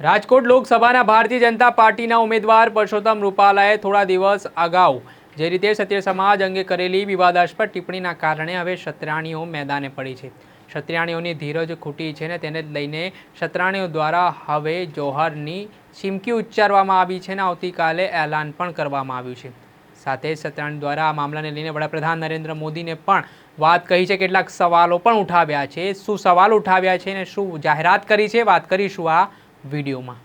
રાજકોટ લોકસભાના ભારતીય જનતા પાર્ટીના ઉમેદવાર પરસોત્તમ રૂપાલાએ થોડા દિવસ અગાઉ જે રીતે ક્ષત્રિય સમાજ અંગે કરેલી વિવાદાસ્પદ ટિપ્પણીના કારણે હવે ક્ષત્રાણીઓ મેદાને પડી છે. ક્ષત્રાણીઓની ધીરજ ખૂટી છે ને તેને લઈને ક્ષત્રાણીઓ દ્વારા હવે જોહરની ચીમકી ઉચ્ચારવામાં આવી છે ને આવતીકાલે એલાન પણ કરવામાં આવ્યું છે. સાથે જ દ્વારા આ મામલાને લઈને વડાપ્રધાન નરેન્દ્ર મોદીને પણ વાત કહી છે. કેટલાક સવાલો પણ ઉઠાવ્યા છે. શું સવાલ ઉઠાવ્યા છે અને શું જાહેરાત કરી છે? વાત કરીશું આ વિડીયોમાં.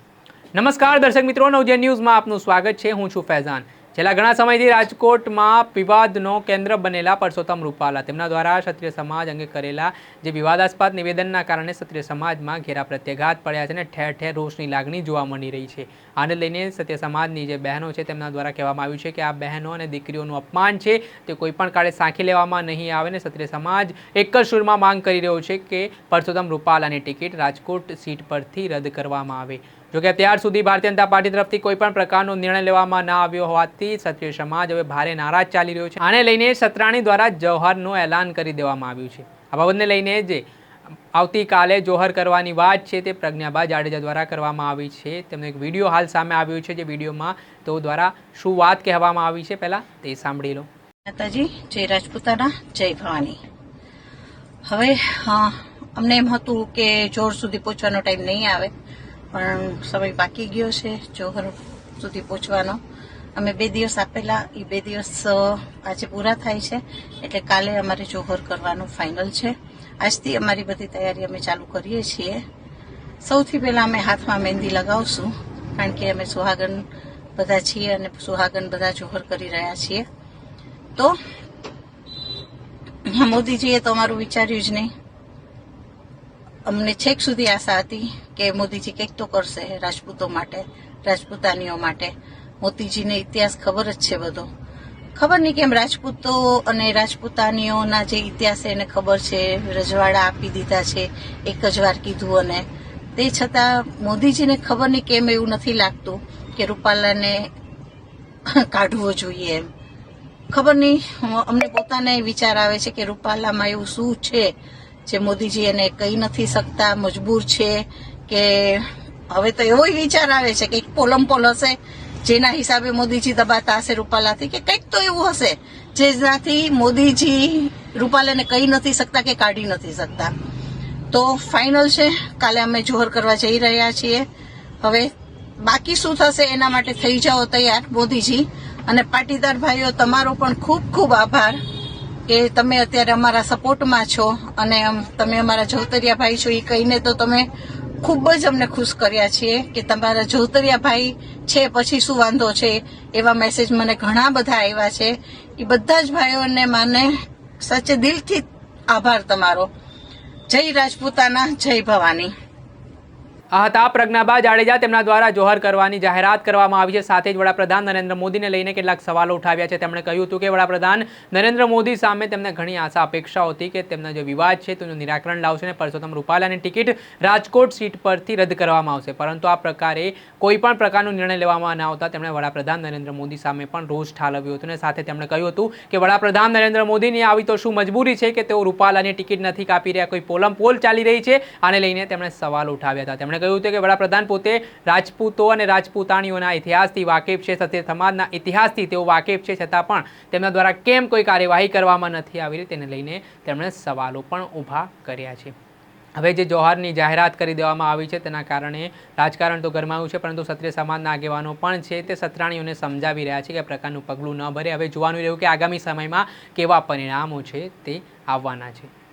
નમસ્કાર દર્શક મિત્રો નવજે ન્યૂઝમાં આપનું સ્વાગત છે. હું છું ફૈઝાન. છેલ્લા ઘણા સમયથી રાજકોટમાં વિવાદનો કેન્દ્ર બનેલા પરસોત્તમ રૂપાલા. તેમના દ્વારા ક્ષત્રિય સમાજ અંગે કરેલા જે વિવાદાસ્પદ નિવેદનના કારણે ક્ષત્રિય સમાજમાં ઘેરા પ્રત્યાઘાત પડ્યા છે અને ઠેર ઠેર રોષની લાગણી જોવા મળી રહી છે. આને લઈને ક્ષત્રિય સમાજની જે બહેનો છે તેમના દ્વારા કહેવામાં આવ્યું છે કે આ બહેનો અને દીકરીઓનું અપમાન છે, તે કોઈપણ કાળે સાંખી લેવામાં નહીં આવે ને ક્ષત્રિય સમાજ એક જ સુરમાં માંગ કરી રહ્યો છે કે પરસોત્તમ રૂપાલાની ટિકિટ રાજકોટ સીટ પરથી રદ કરવામાં આવે. જોકે અત્યાર સુધી ભારતીય જનતા પાર્ટી તરફથી કોઈ પણ પ્રકારનો નિર્ણય લેવામાં ના આવ્યો હોવાથી ક્ષત્રિય સમાજ હવે ભારે નારાજ ચાલી રહ્યો છે. આને લઈને સત્રાણી દ્વારા જૌહરનું એલાન કરી દેવામાં આવ્યું છે. આ બાબતને લઈને જે આવતીકાલે જોહર કરવાની વાત છે તે પ્રજ્ઞાબા જાડેજા દ્વારા કરવામાં આવી છે. તેમનો એક વીડિયો હાલ સામે આવ્યો છે જે વિડીયોમાં તેઓ દ્વારા શું વાત કહેવામાં આવી છે પહેલાં તે સાંભળી લો. માતાજી, જય રાજપૂતાના, જય ભવાની. હવે અમને એમ હતું કે જોર સુધી પહોંચવાનો ટાઈમ નહીં આવે. પણ સમય બાકી ગયો છે જોહર સુધી પહોંચવાનો. અમે બે દિવસ આપેલા એ બે દિવસ આજે પૂરા થાય છે. એટલે કાલે અમારે જોહર કરવાનું ફાઇનલ છે. આજથી અમારી બધી તૈયારી અમે ચાલુ કરીએ છીએ. સૌથી પહેલા અમે હાથમાં મહેંદી લગાવશું, કારણ કે અમે સુહાગન બધા છીએ અને સુહાગન બધા જોહર કરી રહ્યા છીએ. તો, મોદીજીએ તો અમારું વિચાર્યું જ નહીં. અમને છેક સુધી આશા હતી કે મોદીજી કંઈક તો કરશે રાજપૂતો માટે, રાજપૂતાનીઓ માટે. મોદીજીને ઇતિહાસ ખબર જ છે બધો. ખબર નહીં કેમ રાજપૂતો અને રાજપૂતાનીઓના જે ઇતિહાસ એને ખબર છે, રજવાડા આપી દીધા છે, એક જ વાર કીધું અને તે છતાં મોદીજીને ખબર નહીં કેમ એવું નથી લાગતું કે રૂપાલાને કાઢવો જોઈએ એમ. ખબર નહીં અમને પોતાને વિચાર આવે છે કે રૂપાલામાં એવું શું છે, જે મોદીજી એને કહી નથી શકતા, મજબૂર છે કે હવે તો એવો વિચાર આવે છે કે પોલમ પોલ હશે, જેના હિસાબે મોદીજી દબાતા હશે રૂપાલાથી, કે કંઈક તો એવું હશે જેનાથી મોદીજી રૂપાલાને કહી નથી શકતા કે કાઢી નથી શકતા. તો ફાઇનલ છે, કાલે અમે જોહર કરવા જઈ રહ્યા છીએ. હવે બાકી શું થશે એના માટે થઈ જાઓ તૈયાર, મોદીજી. અને પાટીદાર ભાઈઓ, તમારો પણ ખૂબ ખૂબ આભાર કે તમે અત્યારે અમારા સપોર્ટમાં છો અને તમે અમારા જવતરિયા ભાઈ છો, એ કહીને તો તમે ખૂબ જ અમને ખુશ કર્યા છીએ કે તમારા જોતરિયા ભાઈ છે, પછી શું વાંધો છે એવા મેસેજ મને ઘણા બધા આવ્યા છે. એ બધા જ ભાઈઓને મને સાચે દિલથી આભાર તમારો. જય રાજપૂતાના, જય ભવાની. હતા પ્રજ્ઞાબા જાડેજા તેમના દ્વારા જોહર કરવાની જાહેરાત કરવામાં આવી છે. સાથે જ વડાપ્રધાન નરેન્દ્ર મોદીને લઈને કેટલાક સવાલો ઉઠાવ્યા છે. તેમણે કહ્યું હતું કે વડાપ્રધાન નરેન્દ્ર મોદી સામે તેમને ઘણી આશા અપેક્ષાઓ હતી કે તેમના જે વિવાદ છે તેનું નિરાકરણ લાવશે અને પરસોત્તમ રૂપાલાની ટિકિટ રાજકોટ સીટ પરથી રદ કરવામાં આવશે. પરંતુ આ પ્રકારે કોઈ પણ પ્રકારનો નિર્ણય લેવામાં ન આવતા તેમણે વડાપ્રધાન નરેન્દ્ર મોદી સામે પણ રોષ ઠાલવ્યો હતો. અને સાથે તેમણે કહ્યું હતું કે વડાપ્રધાન નરેન્દ્ર મોદીની આવી તો શું મજબૂરી છે કે તેઓ રૂપાલાની ટિકિટ નથી કાપી રહ્યા? કોઈ પોલમ પોલ ચાલી રહી છે? આને લઈને તેમણે સવાલ ઉઠાવ્યા હતા. તેમણે કહ્યું હતું કે વડાપ્રધાન પોતે રાજપૂતો અને રાજપૂતાણીઓના ઇતિહાસથી વાકેફ છે. સાથે સમાજના ઇતિહાસથી તેઓ વાકેફ છે. છતાં પણ તેમના દ્વારા કેમ કોઈ કાર્યવાહી કરવામાં નથી આવી તેને લઈને તેમણે સવાલો પણ ઊભા કર્યા છે. હવે જે જોહરની જાહેરાત કરી દેવામાં આવી છે તેના કારણે રાજકારણ તો ગરમાયું છે, પરંતુ ક્ષત્રિય સમાજના આગેવાનો પણ છે તે સત્રાણીઓને સમજાવી રહ્યા છે કે પ્રકારનું પગલું ન ભરે. હવે જોવાનું રહ્યું કે આગામી સમયમાં કેવા પરિણામો છે તે આવવાના છે.